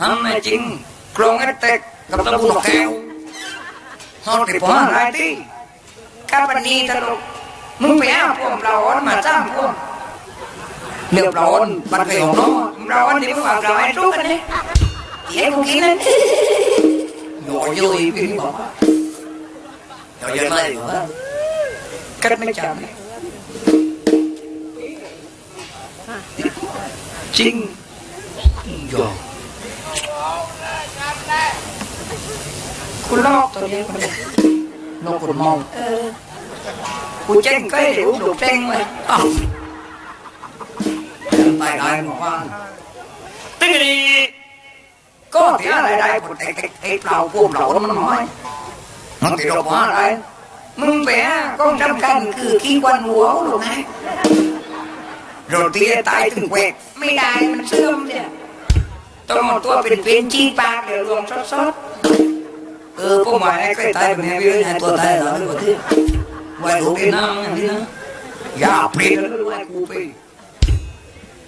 ทำไม่จริงโครงไอ้เต็กกับตะบุนแก้วฮอดติดพออะไรที่ข้าปนีตลกมึงไปเอาพวกเราอ่อนมาจ้างพวกเรียบร้อยบัดไปของน้อเราอันนี้พวกเราไอ้ทุกกันเนี่ยเยวกูกินนั่นโยโย่ยพี่บอกว่าโยโย่เลยเหรอกัดไม่จำจริงโย คุณลอกตัวนี้คนนี้นกคุณมองเออกูเจ๊งก็เดี๋ยวดูเจ๊งเลยอ้าวตายได้หมดว่าตึ้งนี่ก็เสียอะไรได้กูไอ้ไอ้เปล่าพวกเรามันน้อยมันติดรบว่าอะไรมึงแปะก็จำกันคือขี้ควันหัวหรือไงโรตีตายถึงเวกไม่ได้มันเสื่อมเนี่ย ต้องเอาตัวเป็นเป็นจีปากเดี๋ยวรวมซดๆเออพวกหมายใกล้ตายเป็นไงพี่ไอ้ตัวตายเหรอหรือว่าที่ไว้ลูกกินน้ำอย่างนี้นะอย่าเปลี่ยนแล้วด้วยกูไป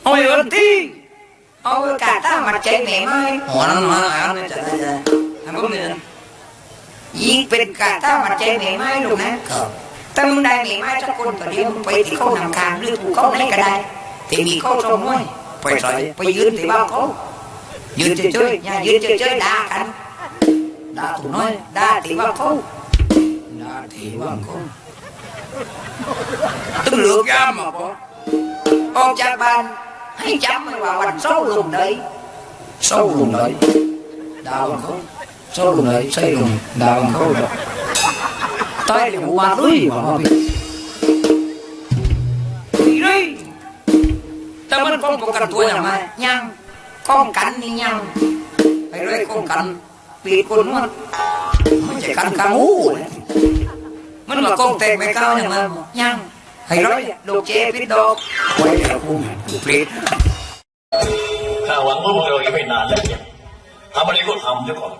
เอาเงินที่เอากาต้ามาเจ๊งแหน่ไหมหัวนั้นมาอ่านจะได้จะทำพวกนี้ยิงเป็นกาต้ามาเจ๊งแหน่ไหมลูกนะถ้ามึงได้แหน่ไหมสักคนตอนนี้มึงไปที่เขานำการหรือกูเขาไหนก็ได้ที่มีเขาชมน้อยไปใส่ไปยืนที่บ้านเขา ยืนเฉยๆอย่ายืนเฉยๆด่ากันด่าตัวน้อยด่าที่บ้านเขาด่าที่บ้านเขาตึงเหลือกยามมาปะออกจากบ้านให้จำไว้ว่าวันเสาร์ลงเลยเสาร์ลงเลยดาวเขาเสาร์ลงเลยใช่ลงดาวเขาดอกตายเดี๋ยวมาลุยว่ามาพี่พี่เลยแต่มันป้องกันตัวยังไงยัง ป้องกันนี่ยังไอ้เรื่องป้องกันปีดคนมันไม่ใช่กันกางหูมันมาก้องแตกไม่ก้าวยังไงยังให้ร้อยลูกเจพิดดอกไว้เดี๋ยวกูปลีดข้าหวังว่าพวกเราอีกไม่นานแล้วเนี่ยทำอะไรก็ทำเถอะก่อน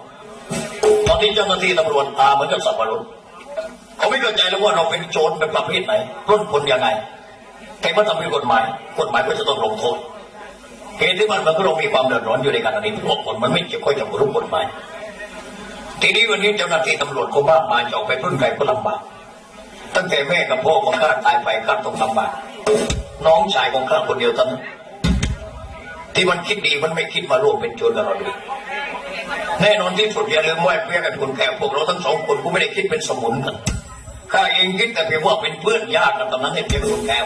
ตอนนี้เจ้าหน้าที่ตำรวจตาเหมือนกับสับปะรดเขาไม่เข้าใจแล้วว่าเราเป็นโจรเป็นประเภทไหนปล้นคนยังไงแต่เมื่อทำผิดกฎหมายกฎหมายก็จะต้องลงโทษ เหตุที่มันมันก็เรามีความเดือดร้อนอยู่ในการนี้พวกคนมันไม่เกี่ยวข้องกับรูปกฎหมายทีนี้วันนี้เจ้าหน้าที่ตำรวจก็มามาจะออกไปปล้นใครก็ลำบากตั้งแต่แม่กับพ่อของข้าตายไปข้าต้องลำบากน้องชายของข้าคนเดียวเท่านั้นที่มันคิดดีมันไม่คิดมาร่วมเป็นโจรกับเราเลยแน่นอนที่สุดอย่าลืมว่าเพื่อนกันคนแก่พวกเราทั้งสองคนกูไม่ได้คิดเป็นสมุนกันข้าเองคิดแต่เพียงว่าเป็นเพื่อนญาติกันตอนนั้นให้เพียงคนแก้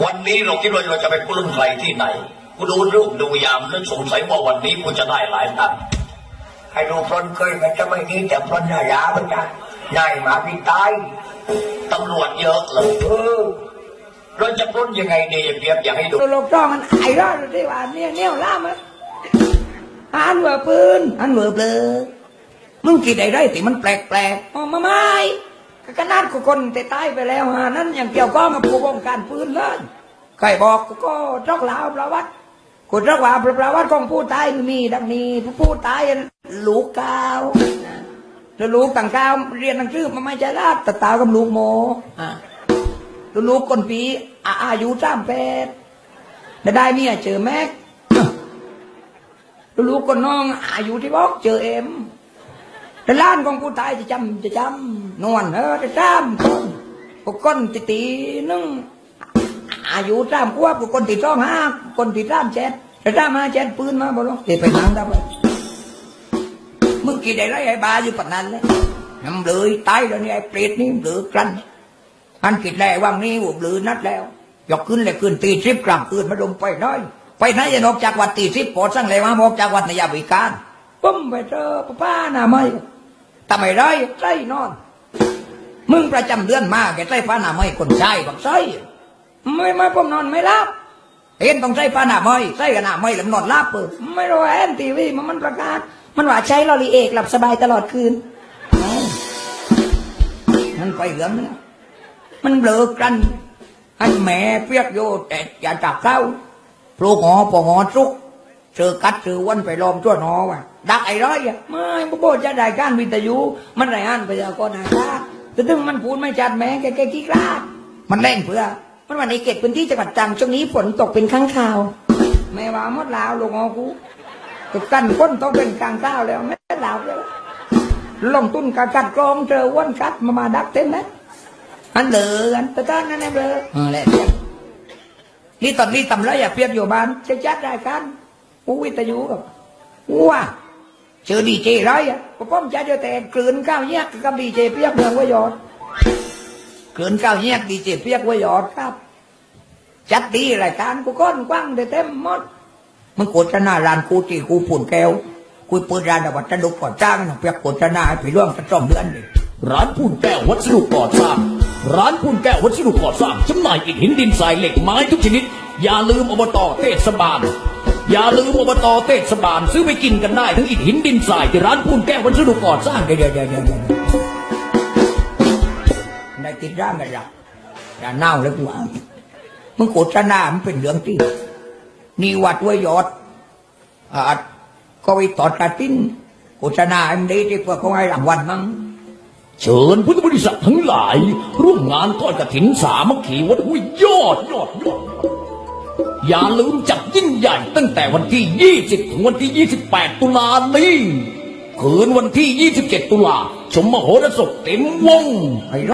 ววันนี้เราคิดว่าเราจะไปปล้นใครที่ไหนกูดูรูปดูยามแล้วสงสัยว่าวันนี้กูจะได้หลายตังค์ให้ดูปล้นเคยมันจะไม่ดีแต่ปล้นยายาเหมือนกันใหญ่มาพี่ตายตำรวจเยอะเลยเออเราจะปล้นยังไงดีอย่าเพียบอย่าให้ดูตัวโลกจ้องมันไอ้รอดที่ว่าเนี่ยเนี่ยล่ามันหันเวอร์ปืนหันเวอร์เบลอมึงคิดไอ้ไรที่มันแปลกแปลกๆอ๋อมาไม่ ก็ขนาดกูคนแต่ตายไปแล้วฮะนั่นอยังเกี่ยวข้องกับผู้วงการปืนเลยใครบอกกูก็จอกลาวประวัติกูจอกว่าประวัติของผู้ตายมีดังนี้ผู้ตายลูกกาวแล้วลูกต่างกาวเรียนหนังสือมาไม่ใช่ลาดแต่ตากับลูกโมอะลูกคนปีอาอายุสามแปดแต่ได้เนี่ยเจอแม็กลูกคนน้องอายุที่บอกเจอเอ็ม แต่ล้านของผู้ตายจะจำจะจำนวลเออจะจำคนพวกคนตีตีนึงอายุสามขวบพวกคนตีจ้องห้าคนตีสามเจ็ดแต่สามห้าเจ็ดปืนมาบอกเตะไปทางดับเลยมึงกี่ได้ไรไอ้บาอยู่ปนั้นเลยน้ำเลยตายแล้วนี่ไอ้เปรตนี่เหลือกลั้นอันกิดแลว่างนี้หัวบลือนัดแล้วยกขึ้นเลยขึ้นตีทริปกลางคืนมาดมไปน้อยไปไหนจะนอกจากวัดตีทริปปอดสั่งเลยมาบอกจากวัดนายาวิการปุ้มไปเจอป้าหน้าไม่ ทำไมไรใจนอน มึงประจำเดือนมาแกใจป้าหน้าไม่คนใช้บักใช้ไม่ไม่ผมนอนไม่รับเห็นต้องใช้ป้าหน้าไม่ใช้กับหน้าไม่แล้วนอนรับเปิดไม่รู้แอนทีวีมันมันประกาศ มันว่าใช้ลอรีเอกหลับสบายตลอดคืนมันไปเหลืองแล้วมันเลิกกันให้แม่เปียกโยแต่อย่าจับเข้าปลูกหอปอหอซุก เสือกัดเสือวันไปล้อมชั่วหนอว่ะดักไอ้ร้อยอะไม่พ่อโบจะได้การวิทยุ มันไรอันไปแล้วก็นาคาแต่ถึงมันพูดไม่ชัดแม้แกแกขี้กล้าดมันเล่นเพื่อมันว่าในเขตพื้นที่จังหวัดตรังช่วงนี้ฝนตกเป็นครั้งคราวแม่ว่าหมดลาวลงอกูก็กันก้นต้องเป็นกลางเต้าแล้วไม่ได้ดาวเลยลงทุนกากัดกรองเจอวันกัดมามาดักเต็มนะอันเดืออันตะต้นนั่นเองเลยเออแหละนี่ตอนนี้ตำไรอย่าเพียกอยู่บ้านจะจัดรายการ ผู้วิทยุกับว้าเจอดีเจไรอะผมป้อมจะเจอแต่กลืนข้าวแยกกับดีเจเปียกเมืองวายอดกลืนข้าวแยกดีเจเปียกวายอดครับ จัดดีรายการกูก้อนกว้างได้เต็มหมดมึงโฆษณาร้านกูตีกูปุ่นแก้วกูเปิดร้านแต่ว่าจะดุก่อนจ้างนะเปียกโฆษณาให้ไปร่วมกันสองเดือนดิร้านพูนแก้ววัสดุก่อสร้างร้านพูนแก้ววัสดุก่อสร้างจำหน่ายอิฐหินดินทรายเหล็กไม้ทุกชนิด อย่าลืมอบตเทศบาล อย่าลืมอบตเทศบาลซื้อไปกินกันได้ทั้งอิฐหินดินทรายที่ร้านพูนแก้ววัสดุก่อสร้างเดี๋ยวเดี๋ยวเดี๋ยวเดี๋ยวเดี๋ยวได้ติดร่างกันละอย่าเน่าเลยกูอะมึงโฆษณามันเป็นเรื่องที่นี่วัดไว้ยอดอ่าก็ไปตอดกระติ้นโฆษณาให้มันดีที่เพื่อเขาให้รางวัลมั้งเชิญพุทธบริษัททั้งหลาย ร่วมงานทอดกระถิ่นสามัคคีวัดห้วยยอดยอดยอด อย่าลืมจัดยิ่งใหญ่ตั้งแต่วันที่ 20 ถึงวันที่ 28 ตุลานี้คืนวันที่ 27 ตุลาชมมโหรสพเต็มวงไอ้